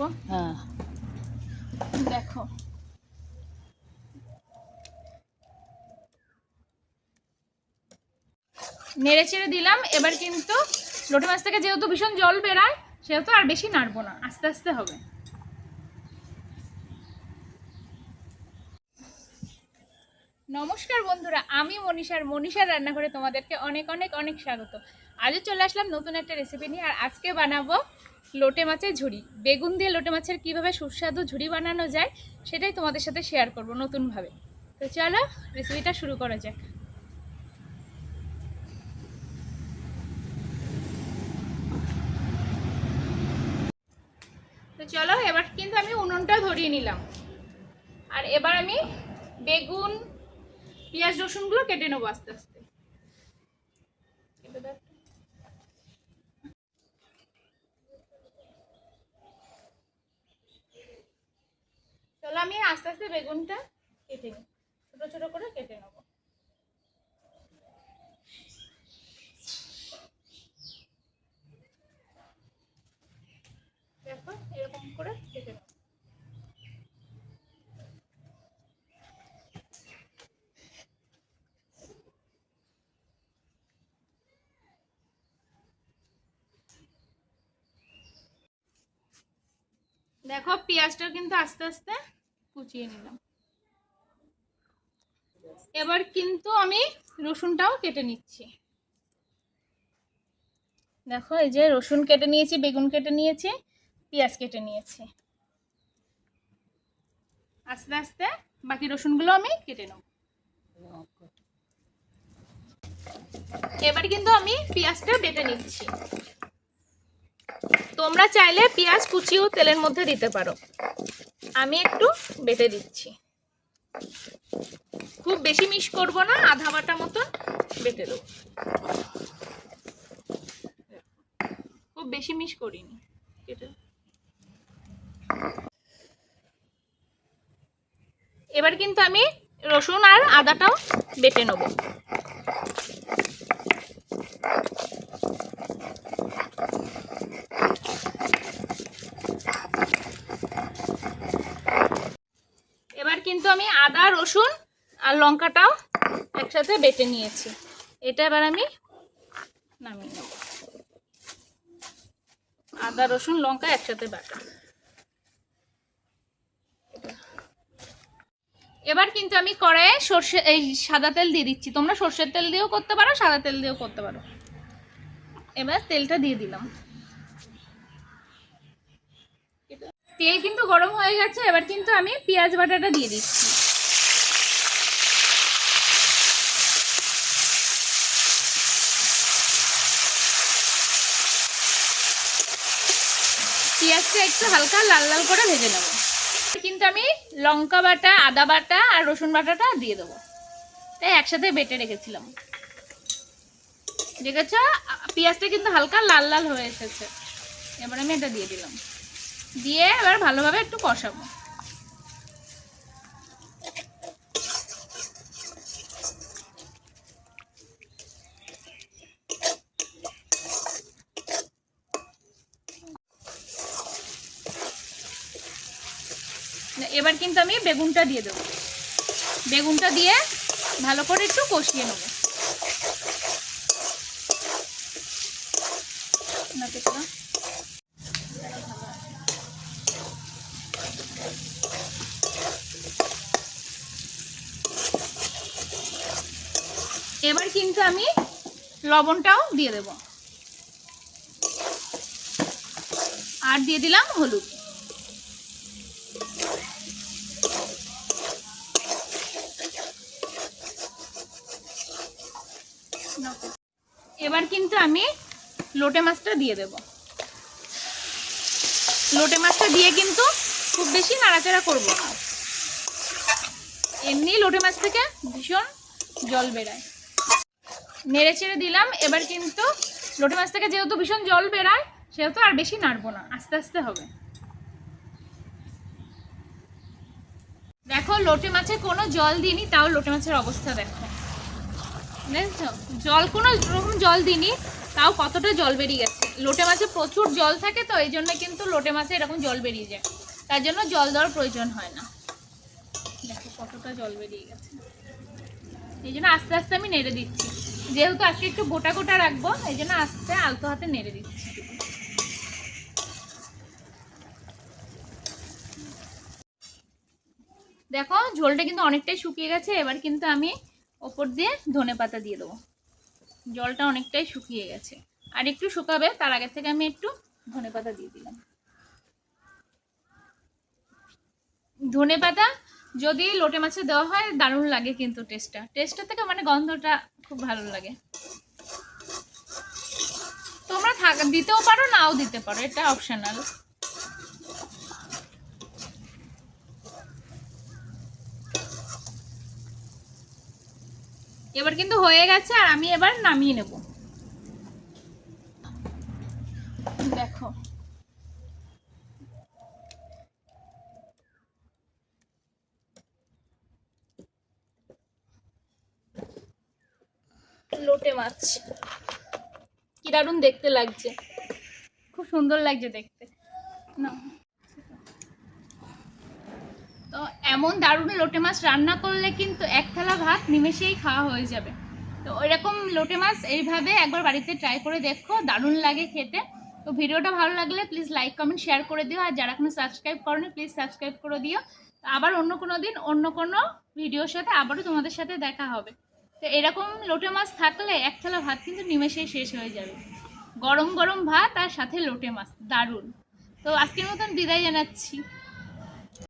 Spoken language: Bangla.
নেব হ্যাঁ। দেখো। নেড়ে চেড়ে দিলাম এবার কিন্তু লোটে মাছ থেকে যেহেতু ভীষণ জল বেরায় সেহেতু আর বেশি নাড়বো না আস্তে আস্তে হবে। নমস্কার বন্ধুরা আমি মনীষার মনীষার রান্নাঘরে তোমাদেরকে অনেক অনেক অনেক স্বাগত। আজও চলে আসলাম নতুন একটা রেসিপি নিয়ে, আর আজকে বানাবো লোটে মাছের ঝুড়ি। বেগুন দিয়ে লোটে মাছের কীভাবে সুস্বাদু ঝুড়ি বানানো যায়, সেটাই তোমাদের সাথে শেয়ার করব নতুনভাবে। তো চলো রেসিপিটা শুরু করা যাক। তো চলো, এবার কিন্তু আমি উনুনটা ধরিয়ে নিলাম। আর এবার আমি বেগুন, পেঁয়াজ, রসুনগুলো কেটে নেব আস্তে আস্তে কেটে দাও একটু। চলো আমি আস্তে আস্তে বেগুনটা কেটে নিই ছোটো ছোটো করে কেটে নেব। দেখো, এরকম করে কেটে নেব। দেখো, পেঁয়াজটা কিন্তু আস্তে আস্তে কুচিয়ে নিলাম। এবার কিন্তু আমি রসুনটাও কেটে নিচ্ছি। দেখো, এই যে রসুন কেটে নিয়েছি, বেগুন কেটে নিয়েছি, পেঁয়াজ কেটে নিয়েছি। আস্তে আস্তে বাকি রসুনগুলো আমি কেটে নেব। এবার কিন্তু আমি পেঁয়াজটা বেটে নিচ্ছি। তোমরা চাইলে পেঁয়াজ কুচিও তেলের মধ্যে দিতে পারো। আমি একটু বেটে দিচ্ছি। খুব বেশি মিশ করব না, আধা বাটা মতন বেটে দেবো। খুব বেশি মিশ করিনি এবার কিন্তু আমি রসুন আর আদাটাও বেটে নেব এবার কিন্তু আমি আদা, রসুন আর লঙ্কাটাও একসাথে বেটে নিয়েছি। এটা এবার আমি নামিয়ে নেব। আদা, রসুন, লঙ্কা একসাথে বাটা। এবার কিন্তু আমি কড়াইয়ে সর্ষে, এই সাদা তেল দিয়ে দিচ্ছি। তোমরা সর্ষের তেল দিয়েও করতে পারো, সাদা তেল দিয়েও করতে পারো। এবার তেলটা দিয়ে দিলাম। তেল কিন্তু গরম হয়ে গেছে, এবার কিন্তু আমি পেঁয়াজ বাটাটা দিয়ে দিচ্ছি। পেঁয়াজটা একটু হালকা লাল লাল করে ভেজে নেব। কিন্তু আমি লঙ্কা বাটা, আদা বাটা আর রসুন বাটাটা দিয়ে দেবো। তাই একসাথে বেটে রেখেছিলাম। দেখেছ? পেঁয়াজটা কিন্তু হালকা লাল লাল হয়ে এসেছে। এবার আমি এটা দিয়ে দিলাম। দিয়ে এবার ভালোভাবে একটু কষাবো। এবার কিন্তু আমি বেগুনটা দিয়ে দেবো। বেগুনটা দিয়ে ভালো করে একটু কষিয়ে নেব না পেটটা এবার কিন্তু আমি লবণটাও দিয়ে দেব। আর দিয়ে দিলাম হলুদ। এবার কিন্তু আমি লোটে মাছটা দিয়ে দেব। লোটে মাছটা দিয়ে কিন্তু খুব বেশি নাড়াচাড়া করব না। এমনি লোটে মাছ থেকে ভীষণ জল বেরায়। নেড়ে চেড়ে দিলাম, এবার কিন্তু লোটে মাছ থেকে যেহেতু ভীষণ জল বেরায়, সেহেতু আর বেশি নাড়বো না, আস্তে আস্তে হবে। দেখো, লোটে মাছে কোনো জল দিইনি, তাও লোটে মাছের অবস্থা দেখো। দেখছ? জল কোনো রকম জল দিইনি, তাও কতটা জল বেরিয়ে গেছে। লোটে মাছে প্রচুর জল থাকে তো, এই জন্য কিন্তু লোটে মাছে এরকম জল বেরিয়ে যায়। তার জন্য জল দেওয়ার প্রয়োজন হয় না। দেখো কতটা জল বেরিয়ে গেছে। এই জন্য আস্তে আস্তে আমি নেড়ে দিচ্ছি। যেহেতু আজকে একটু গোটা গোটা রাখব, এই জন্য আস্তে আলতো হাতে নেড়ে দিচ্ছি। দেখো ঝোলটা কিন্তু অনেকটাই শুকিয়ে গেছে, এবার কিন্তু আমি ওপর দিয়ে ধনে পাতা দিয়ে দেবো। জলটা অনেকটাই শুকিয়ে গেছে। আর একটু শুকাবে, তার আগে থেকে আমি একটু ধনে পাতা দিয়ে দিলাম। ধনে পাতা যদি লোটে মাছে দেওয়া হয়, দারুণ লাগে কিন্তু টেস্টটা টেস্টটা থেকে মানে গন্ধটা খুব ভালো লাগে। তোমরা দিতেও পারো, নাও দিতে পারো, এটা অপশনাল এবার কিন্তু হয়ে গেছে, আর আমি এবার নামিয়ে নেব। দেখো। লোটে মাছ। কি দারুণ দেখতে লাগছে। খুব সুন্দর লাগছে দেখতে। না। তো এমন দারুণ লোটে মাছ রান্না করলে কিন্তু এক থালা ভাত নিমেষেই খাওয়া হয়ে যাবে। তো ওইরকম লোটে মাছ এইভাবে একবার বাড়িতে ট্রাই করে দেখো, দারুণ লাগে খেতে। তো ভিডিওটা ভালো লাগলে প্লিজ লাইক কমেন্ট শেয়ার করে দিও। আর যারা এখনও সাবস্ক্রাইব করনি প্লিজ সাবস্ক্রাইব করে দিও। আবার অন্য কোনো দিন অন্য কোনো ভিডিওর সাথে আবারও তোমাদের সাথে দেখা হবে। তো এরকম লোটে মাছ থাকলে এক থালা ভাত কিন্তু নিমেষে শেষ হয়ে যাবে। গরম গরম ভাত আর সাথে লোটে মাছ, দারুণ। তো আজকের মতন বিদায় জানাচ্ছি।